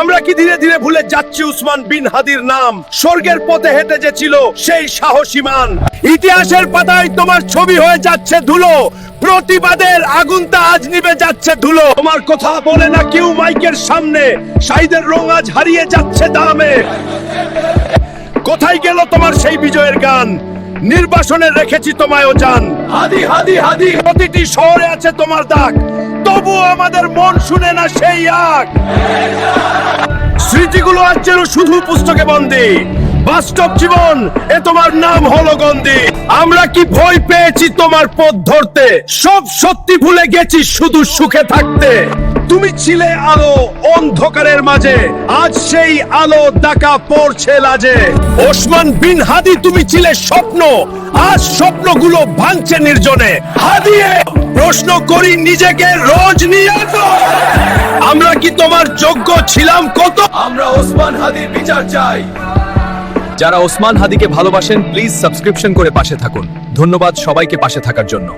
আমরা কি ধীরে ধীরে ভুলে যাচ্ছি উসমান বিন হাদির নাম? স্বর্গের পথে হেঁটে যে ছিল সেই সাহসী মান ইতিহাসের পাতায় তোমার ছবি হয়ে যাচ্ছে ধুলো। প্রতিবাদের আগুনটা আজ নিভে যাচ্ছে ধুলো। তোমার কথা বলে না কেউ মাইকের সামনে। সাইদের রং আজ হারিয়ে যাচ্ছে দামে। কোথায় গেল তোমার সেই বিজয়ের গান? নির্বাসনে রেখেছি তোমায় ও জান হাদি হাদি হাদি প্রতিটি শহরে আছে তোমার দাগ। তবু আমাদের মন শুনে না সেই আগ। স্মৃতিগুলো আজ যেন শুধু পুস্তকে বন্দি। বাস্তব জীবন, এ তোমার নাম হলো গন্দি। আমরা কি ভয় পেয়েছি তোমার পথ ধরতে? সব সত্যি ভুলে গেছি শুধু সুখে থাকতে। তুমি ছিলে আলো অন্ধকারের মাঝে, আজ সেই আলো ডাকা পড়ছে লাজে। ওসমান বিন হাদি, তুমি ছিলে স্বপ্ন, আজ স্বপ্নগুলো ভাঙছে নির্জনে। হাদিয়ে প্রশ্ন করি নিজেকে রোজ নিয়ে। আমরা কি তোমার যোগ্য ছিলাম কত? আমরা ওসমান হাদির বিচার চাই। যারা ওসমান হাদিকে ভালোবাসেন প্লিজ সাবস্ক্রিপশন করে পাশে থাকুন। ধন্যবাদ সবাইকে পাশে থাকার জন্য।